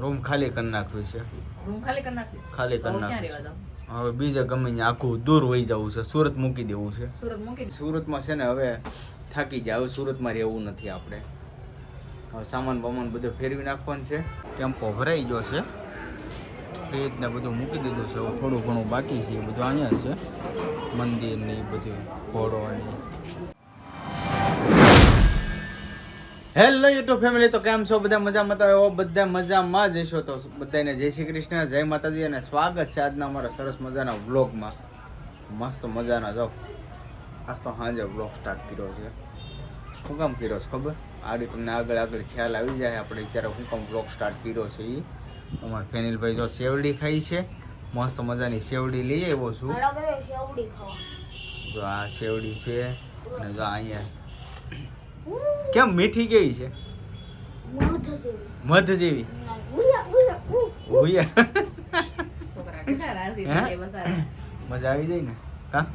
Room ખાલી કરી નાખવી છે. રૂમ ખાલી કરી નાખવી? ખાલી કરી નાખવી છે. હવે બીજે ગમે ત્યાં આખું દૂર વહી જવું છે સુરત મૂકી દેવું છે. સુરત મૂકી સુરતમાં છે ને હવે થાકી જાય હવે સુરતમાં રહેવું નથી આપણે. હવે સામાન બામાન બધું ફેરવી નાખવાનું છે. ટેમ્પો ભરાઈ ગયો છે. ફ્રીજ ને બધું મૂકી દીધું છે. હવે થોડું ઘણું બાકી છે એ બધું અહીંયા છે. મંદિરની બધું ઘોડો હેલો યુટ્યુબ ફેમિલી તો કેમ છો? બધા મજામાં? તો બધા મજામાં જ હશો. તો બધાને જય શ્રી કૃષ્ણ જય માતાજી અને સ્વાગત છે આજના અમારા સરસ મજાના વ્લોગમાં. મસ્ત મજાના જો. આજ તો સાંજે વ્લોગ સ્ટાર્ટ કર્યો છે. શું કામ કર્યો છે ખબર? આડી તમને આગળ આગળ ખ્યાલ આવી જાય. આપણે અત્યારે શું કામ વ્લોગ સ્ટાર્ટ કર્યો છે એ અમારા ફેનિલભાઈ જો સેવડી ખાઈ છે. મસ્ત મજાની સેવડી લઈ આવ્યો છું. જો આ સેવડી છે. અને જો અહીંયા કેમ મીઠી કેવી છે? મધ જેવી. મજા આવી જાય ને? હા?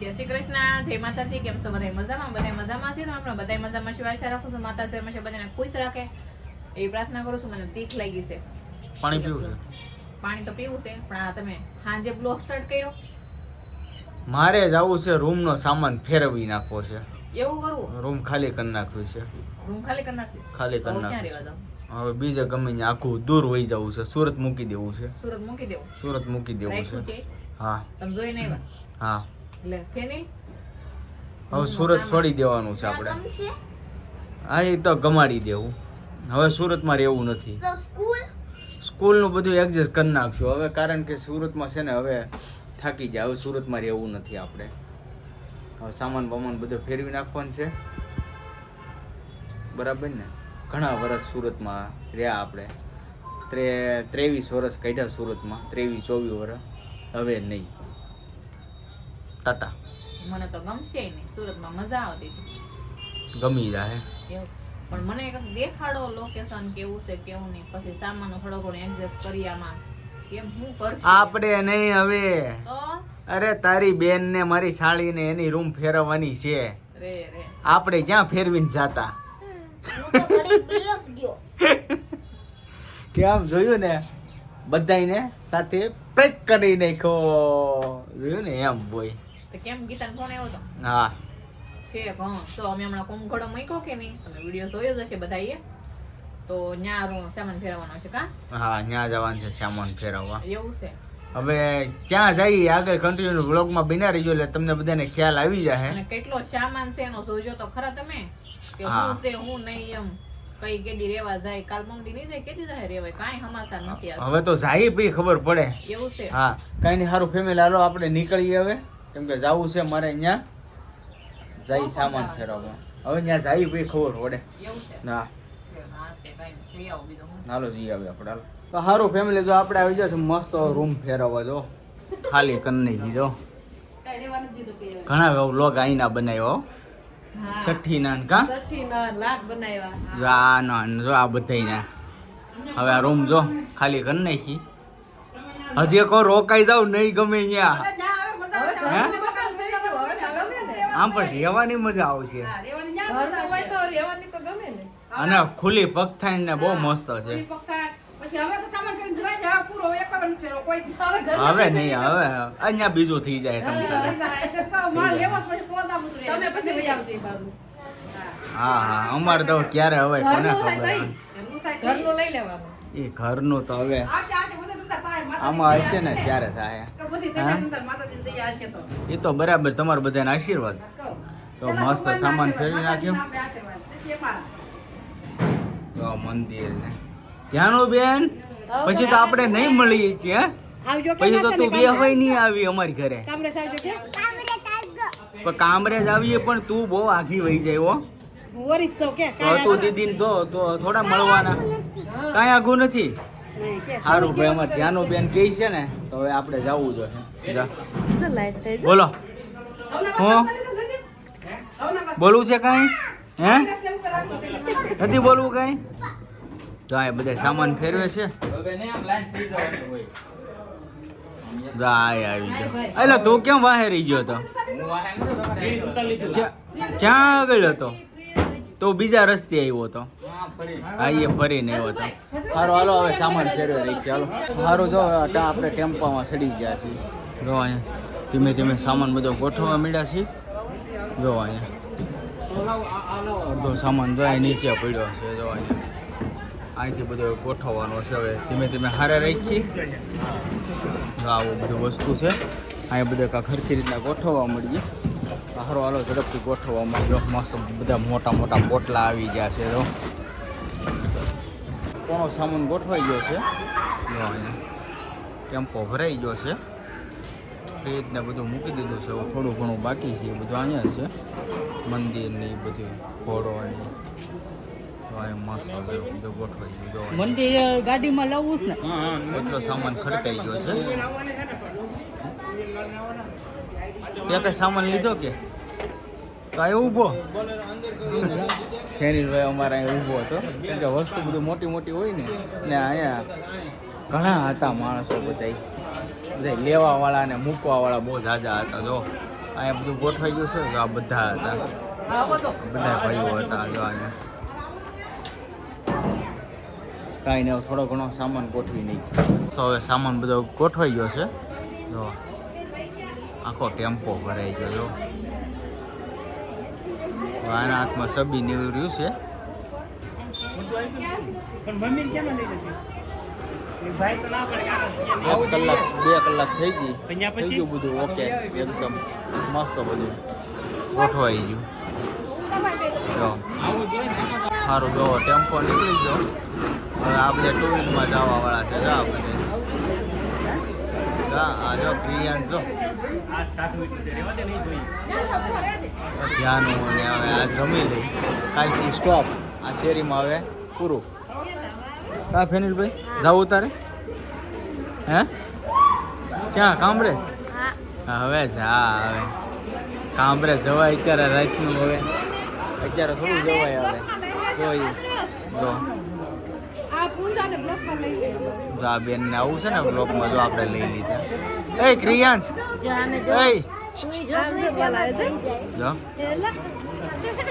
જય શ્રી કૃષ્ણ જય માતાજી કેમ છો? બધા મજામાં? બધા મજામાં છે ને આપણે? બધા મજામાં છે આશા રાખું છું. માતા હંમેશા બધાને ખુશ રાખે. એ પ્રાર્થના કરું છું મને તીખ લાગી છે. પાણી પીવું છે? પાણી તો પીવું છે પણ આ તમે સાંજે બ્લોક સ્ટાર્ટ કર્યો. મારે જવું છે રૂમનો સામાન ફેરવી નાખવો છે. એવું કરવું રૂમ ખાલી કરી નાખવી છે. રૂમ ખાલી કરી નાખી ખાલી કરી છે. હવે બીજે ગમે ને આખું દૂર વહી જવું છે. સુરત મૂકી દેવું છે. સુરત મૂકી દેવું? સુરત મૂકી દેવું છે. હા. તમે જોઈ નહીં હા. એટલે ફેની? હવે સુરત છોડી દેવાનું છે આપણે. હા એ તો ગમાડી દેવું. હવે સુરતમાં રહેવું નથી. સ્કૂલનું બધું એડજસ્ટ કરી નાખશું. હવે કારણ કે સુરતમાં છે ને હવે થાકી જાય. હવે સુરતમાં રહેવું નથી આપણે. હવે સામાન બામાન બધું ફેરવી નાખવાનું છે. બરાબર ને? ઘણા વર્ષ સુરતમાં રહ્યા આપણે. ત્રે ત્રેવીસ વર્ષ કાઢ્યા સુરતમાં. ત્રેવીસ ચોવીસ વર્ષ હવે નહીં. ટાટા. મને તો ગમશે નહીં. સુરતમાં મજા આવતી હતી. ગમી જાય. પણ મને એક દેખાડો લોકેશન કેવું છે કેવું નહીં. પછી સામાન થોડો ઘણો એડજસ્ટ કરી આમાં. કેમ હું કરશું? આપણે નહીં હવે. તો? અરે તારી બેન ને મારી સાળીને એની રૂમ ફેરવવાની છે. આપણે ક્યાં ફેરવીને જાતા? કે આમ જોયું ને બધાયને સાથે પેક કરી નાખ્યો. જોયું ને એમ બોય તો કેમ ગીતા ફોન આવ્યો તો? હા. છે હા તો અમે હમણાં કુંભકડો મૂક્યો કે નહીં? તમે વીડિયો જોયો જ હશે બધાએ તો ન્યા રૂમ સામાન ફેરવવાનો છે કા? હા ત્યાં જવાનું છે સામાન ફેરવવા. એવું છે. હવે ક્યાં જઈએ? આગળ કન્ટિન્યુ વ્લોગમાં બિના રહીજો એટલે તમને બધાને ખ્યાલ આવી જાય અને કેટલો સામાન છે એનો જોજો તો ખરા તમે? કે હું. છે હું નહીં એમ. કઈ કેદી રેવા જાય? કાલ મંગડી નહીં જાય? કેદી જાય રેવાય? કાંઈ હમાસા નથી હવે તો જાય ભાઈ ખબર પડે. એવું છે? હા. કઈ નહીં સારું ફેમિલી હાલો આપણે નીકળીએ હવે. કેમ કે જવું છે મારે અહીંયા. જાય સામાન ફેરવવા હવે ત્યાં જાય ભાઈ ખબર પડે. એવું છે? ના હાલો જઈ આવે આપણે હાલો. તો સારું ફેમિલી જો આપણે આવી જશે મસ્ત રૂમ ફેરવવા જો. ખાલી કરી નહીં દીધો. કે ઘણા વ્લોગ આઈના બનાવ્યો હા. છઠ્ઠી નાન કા? જો આ નાન ને જો આ બધાયના. હવે આ રૂમ જો ખાલી કરી નાખી. હજી એક રોકાઈ જાવ નહીં ગમે અહીંયા. હે? આમ પણ રહેવાની મજા આવશે. અને ખુલ્લી પગ થાય ને બહુ મસ્ત છે. હવે નહીં હવે અહીંયા બીજું થઈ જાય તમે હા હા અમારે તો ક્યારે હવે કોને ખબર એ ઘરનું તો હવે આમાં હશે ને ત્યારે થાય. એ તો બરાબર તમારા બધાના આશીર્વાદ. તો મસ્ત સામાન ફેરવી નાખ્યો. તો મંદિર ને. ત્યાંનું બેન? પછી તો આપણે નહીં મળીએ છીએ પછી તો તું બે હવે નહીં આવી અમારી ઘરે. પણ કામરેજ આવીએ પણ તું બહુ આઘી વહી જાય હો. તો તું દીદી તો તો થોડા મળવાના. કાંઈ આઘું નથી? સારું ભાઈ અમારે ત્યાંનું બેન કહે છે ને તો હવે આપણે જવું જોઈએ. જા. બોલો. હું? બોલવું છે કાંઈ? હે? નથી બોલવું કઈ? જો આ બધા સામાન ફેરવે છે. જો આ આવી ગયો. એટલે તું કેમ વાહે રહી ગયો તો? ક્યાં ક્યાં આગળ હતો? તો બીજા રસ્તે આવ્યો હતો હા એ ફરીને આવ્યો હતો સારું હાલો હવે સામાન ફેરવે રહી ચાલો. સારું જો આપણે ટેમ્પામાં ચડી ગયા છીએ. જો અહીંયા ધીમે ધીમે સામાન બધો ગોઠવવા મળ્યા છીએ. જો અહીંયા. અડધો સામાન જો અહીં નીચે પડ્યો છે જો અહીંયા. અહીંથી બધો ગોઠવવાનો છે હવે. ધીમે ધીમે હારે રાખી આવું બધું વસ્તુ છે. અહીંયા બધા કાંઈ ખરખી રીતના ગોઠવવા મળીએ હારો હાલો ઝડપથી ગોઠવવા મળ્યો મસ્ત બધા મોટા મોટા પોટલા આવી ગયા છે જો. કોનો સામાન ગોઠવાઈ ગયો છે? ટેમ્પો ભરાઈ ગયો છે. ફ્રીજને બધું મૂકી દીધું છે. થોડું ઘણું બાકી છે. એ બધું અહીંયા છે. મંદિરની બધી ઘોડોની મસ્ત છે. બધું ગોઠવાઈ ગયું. મંદિર ગાડીમાં લાવવું છે ને? એટલો સામાન ખડકાઈ ગયો છે. ત્યાં કઈ સામાન લીધો કે? આ ઊભો? ફેરીભાઈ અમારે અહીં ઊભો હતો. કેમ કે વસ્તુ બધું મોટી મોટી હોય ને ને અહીંયા ઘણા હતા માણસો બધા બધા લેવાવાળા ને મૂકવાવાળા બહુ ઝાઝા હતા, જો. અહીંયા બધું ગોઠવાઈ ગયું છે આ બધા હતા. બધા ભાઈઓ હતા, જો અહીંયા. કાંઈ નહીં થોડો ઘણો સામાન ગોઠવી નહીં તો હવે સામાન બધો ગોઠવાઈ ગયો છે. જો. આખો ટેમ્પો ભરાઈ ગયો, જો. આના હાથમાં સબી ને એવું રહ્યું છે. એક કલાક બે કલાક થઈ ગઈ. થઈ ગયું બધું ઓકે. એકદમ મસ્ત બધું. ગોઠવાઈ ગયું. જો. સારું જો ટેમ્પો નીકળી ગયો. હવે આપણે ટુ વ્હીલમાં જવા વાળા છે. જા આપણે. જા આ જો ક્રિયાન જો. ધ્યાનું ને હવે આજ રમી લઈ. કાલથી સ્ટોપ આ શેરીમાં હવે પૂરું. કા ફેનિલભાઈ? જાવું તારે હે? ક્યાં? કામરે? હવે જા હવે. કામરે જવાય અત્યારે રાતનું હવે. અત્યારે થોડું જવાય હવે. કોઈ જો. આ બેનને આવું છે ને બ્લોકમાં જો આપણે લઈ લીધા. એ ક્રિયાંશ. એ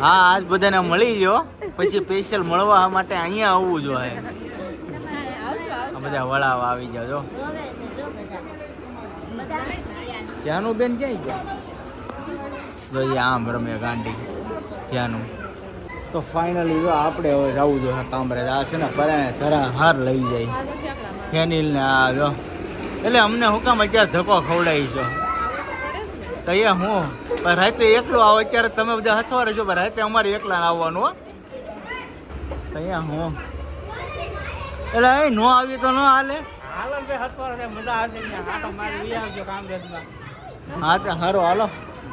હા, આજ બધાને મળી ગયો. પછી સ્પેશિયલ મળવા માટે અહીંયા આવવું જોઈએ બધા વળાવ આવી જાવ ત્યાંનું બેન ક્યાં ગયા? આમ રમે ગાંડી. ત્યાંનું. તો ફાઇનલી જો આપણે હવે જવું જોઈએ કામરેજ આ છે ને પરાણે ધરા હાર લઈ જાય. ફેનિલ ને આ જો. એટલે અમને હુકામ અત્યારે ધક્કો ખવડાવી તો એ હું પણ રાતે એકલો આવો અત્યારે તમે બધા હથવા રહેજો પણ રાતે અમારે એકલા આવવાનું હો. અહીંયા હું. એટલે એ નો આવી તો ન હાલે. હા તો હારો હાલો.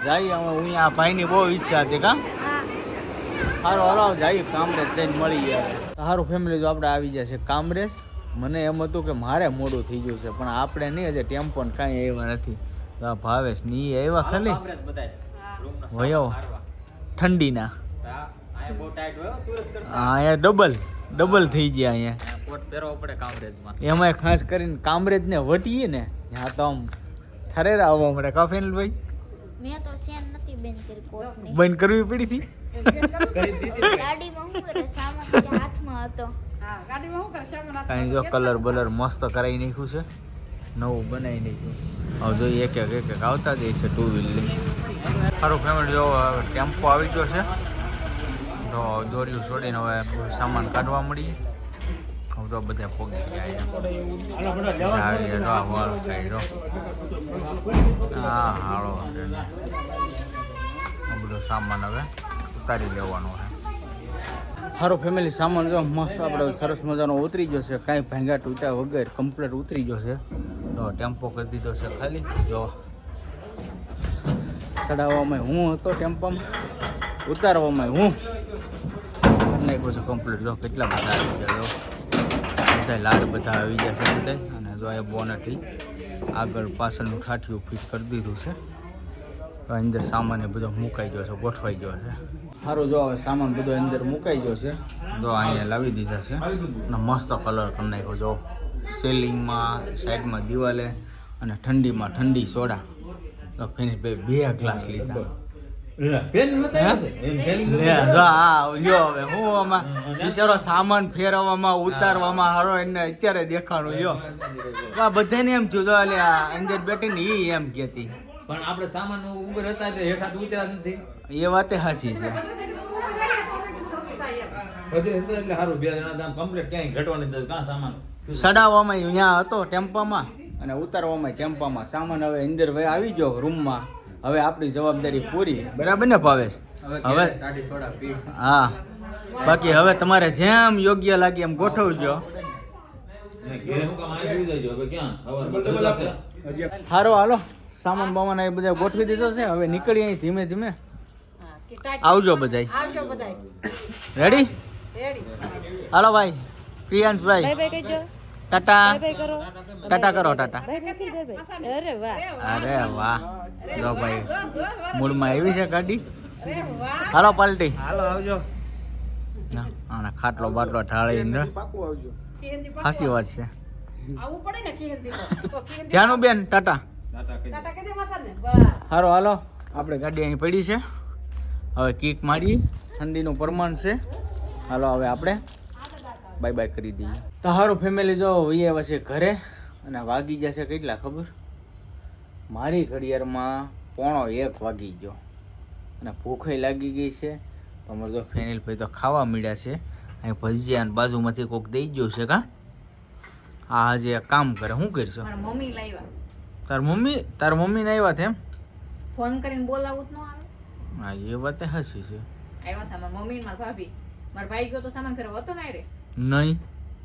જઈએ અમે હું આ ભાઈની બહુ ઈચ્છા હતી કા? હારો હાલો જઈએ કામરેજ જઈને મળી ગયા સારું ફેમિલી જો આપણે આવી જાય છે કામરેજ. મને એમ હતું કે મારે મોડું થઈ ગયું છે પણ આપણે નહીં હજી ટેમ્પો કાંઈ આવ્યા નથી. તો ભાવેશની આવ્યા ખાલી? વયો. ઠંડીના. અહીંયા ડબલ ડબલ થઈ ગયા અહીંયા. કોટ પહેરવો પડે કામરેજમાં. એમાંય ખાસ કરીને કામરેજને વટીએ ને ત્યાં તો આમ થરેરા આવવા મળે. કા ભાઈ? મેં તો સેન નથી બેન કરી કોટની. બંધ કરવી પડી હતી? ગાડીમાં હું કરે? સામાન હાથમાં હતો. કાંઈ જો કલર બલર મસ્ત કરાવી નાખ્યું છે. નવું બનાવી નાખ્યું. હવે જોઈએ એક એક એક એક આવતા જ છે ટુ વ્હીલની સારું ફેમિલી જો ટેમ્પો આવી ગયો છે. તો દોર્યું છોડીને હવે સામાન કાઢવા મળી હવે તો બધા પોગી ગયા હા હાળો બધો સામાન હવે ઉતારી લેવાનો છે. સારું ફેમિલી સામાન જો મસ્ત આપણે સરસ મજાનો ઉતરી ગયો છે. કાંઈ ભાંગા તૂટ્યા વગર કમ્પ્લીટ ઉતરી ગયો છે. તો ટેમ્પો કરી દીધો છે ખાલી. જો, ચડાવવામાં હું હતો ટેમ્પોમાં, ઉતારવામાં હું. નાખ્યો છે કમ્પ્લીટ જો, કેટલા બધા આવી ગયા, જો. બધા લાડ બધા આવી ગયા છે બધા અને જો એ બોનટી આગળ પાછળનું ઠાઠિયું ફિટ કરી દીધું છે. અંદર સામાન એ બધો મુકાઈ ગયો છે ગોઠવાઈ ગયો છે. સારું જો હવે સામાન બધો અંદર મુકાઈ ગયો છે. જો અહીંયા લાવી દીધા છે. અને મસ્ત કલર કરી નાખ્યો જો. સેલિંગમાં સાઈડમાં દિવાલે અને ઠંડીમાં ઠંડી સોડા. તો ફેની બે બે ગ્લાસ લીધા. હે? લે, જો હવે હું આમાં બિચારો સામાન ફેરવવામાં ઉતારવામાં હારો એને અત્યારે દેખાણું લ્યો આ બધાને એમ થયું જો અંદર બેઠીને ઈ એમ કહેતી. પણ આપણે સામાન ઉપર હતા તે હેઠા તો ઉતર્યા નથી. એ વાતે હાચી છે. એટલે સારું બે જણા આમ complete ક્યાંય ઘટવાની નથી કાં સામાન? સડાવવામાં ત્યાં હતો ટેમ્પામાં અને ઉતારવામાં ટેમ્પામાં. સામાન હવે અંદર હવે આવી ગયો રૂમમાં. હવે આપણી જવાબદારી પૂરી. બરાબર ને ભાવેશ? હવે હા. બાકી હવે તમારે જેમ યોગ્ય લાગે એમ ગોઠવજો. હારો હાલો. સામાન બામાન એ બધા ગોઠવી દીધો છે. હવે નીકળી અહીં ધીમે ધીમે. આવજો બધાય. રેડી રેડી હાલો ભાઈ પ્રિયાંશભાઈ. બાય બાય કહેજો ટાટા. ટાટા કરો ટાટા. અરે વાહ. અરે વાહ. જો ભાઈ મૂળમાં આવી છે ગાડી. હાલો પાલટી. હાલો આવજો. ના, ખાટલો બાટલો ઢાળીને હાસી વાત છે. આવું પડે ને કિહંદી તો કિહંદી જાનું બેન ટાટા. હારો હાલો. આપણે ગાડી અહીં પડી છે. હવે કિક મારી ઠંડીનું પ્રમાણ છે. હાલો હવે આપણે બાય બાય કરી દઈએ. તો સારું ફેમિલી જો વહી આવ્યા છે ઘરે અને વાગી ગયા છે કેટલા ખબર? મારી ઘડિયાળમાં પોણો એક વાગી ગયો. અને ભૂખે લાગી ગઈ છે. અમારે જો ફેનિલ ભાઈ તો ખાવા મળ્યા છે. અહીં ભજીયા અને બાજુમાંથી કોક દઈ ગયો છે કા? આ જે કામ કરે. શું કરશો? મમ્મી લાવ્યા તાર મમ્મી તાર મમ્મીને આવ્યા છે એમ? ફોન કરીને બોલાવું જ ન આવે. હા એ વાત હસી છે. આવ્યા હતા મારા મમ્મી મારા ભાભી. મારા ભાઈ ગયો તો સામાન ફેરવા હતો ને રે નહીં.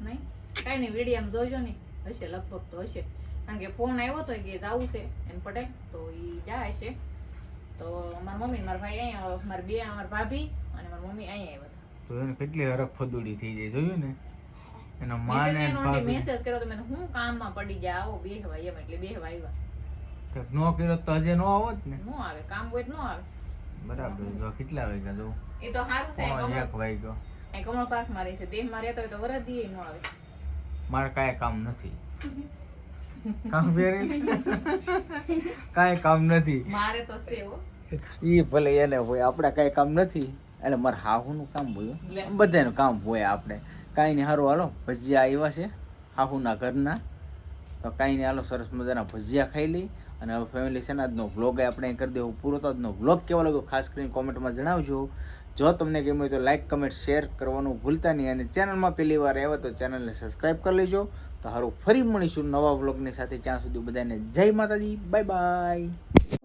નહીં? કાંઈ નહીં વિડીયામાં જોજો ને. હશે લગભગ તો હશે. કારણ કે ફોન આવ્યો તો કે જવું છે એને પટેલ. તો એ જાય છે તો મારા મમ્મી મારા ભાઈ અહીંયા મારા બે મારા ભાભી અને મારા મમ્મી અહીંયા આવ્યા હતા તો એને કેટલી હરખ ફદુડી થઈ જાય જોયું ને? એના માને મેસેજ કર્યો તો મેં હું કામમાં પડી ગયા આવો બેહવા એમ એટલે બેહવા આવ્યા તો નો કર્યો તો હજે નો આવો જ ને? ન આવે કામ હોય તો નો આવે. બરાબર જો કેટલા વાગ્યા જો? એ તો સારું છે એક વાગ્યો. એ કમળ પાર્કમાં રહે છે દેહમાં રહેતો હોય તો વરદી ન આવે. મારે કાંઈ કામ નથી. કામ ફેરી કાંઈ કામ નથી. મારે તો સેવો ઈ ભલે એને હોય આપણે કાંઈ કામ નથી. એટલે મારે હાહુનું કામ હોય બધાનું કામ હોય આપણે. કાંઈ નહીં સારું હાલો, ભજીયા આવ્યા છે, હાહુના ઘરના. તો કાંઈ નહીં, હાલો, સરસ મજાના ભજીયા ખાઈ લઈ. અને હવે ફેમિલી છે ને, આજનો વ્લોગ આપણે કરી દેવું પૂરો. તો આજનો વ્લોગ કેવો લાગ્યો ખાસ કરીને કોમેન્ટમાં જણાવજો. જો તમને ગમ્યું હોય તો લાઇક કમેન્ટ શેર કરવાનું ભૂલતા નહીં. અને ચેનલમાં પહેલી વાર આવ્યા તો ચેનલને સબસ્ક્રાઈબ કરી લેજો. તો સારું ફરી મળીશું નવા વ્લોગની સાથે. ત્યાં સુધી બધાને જય માતાજી બાય બાય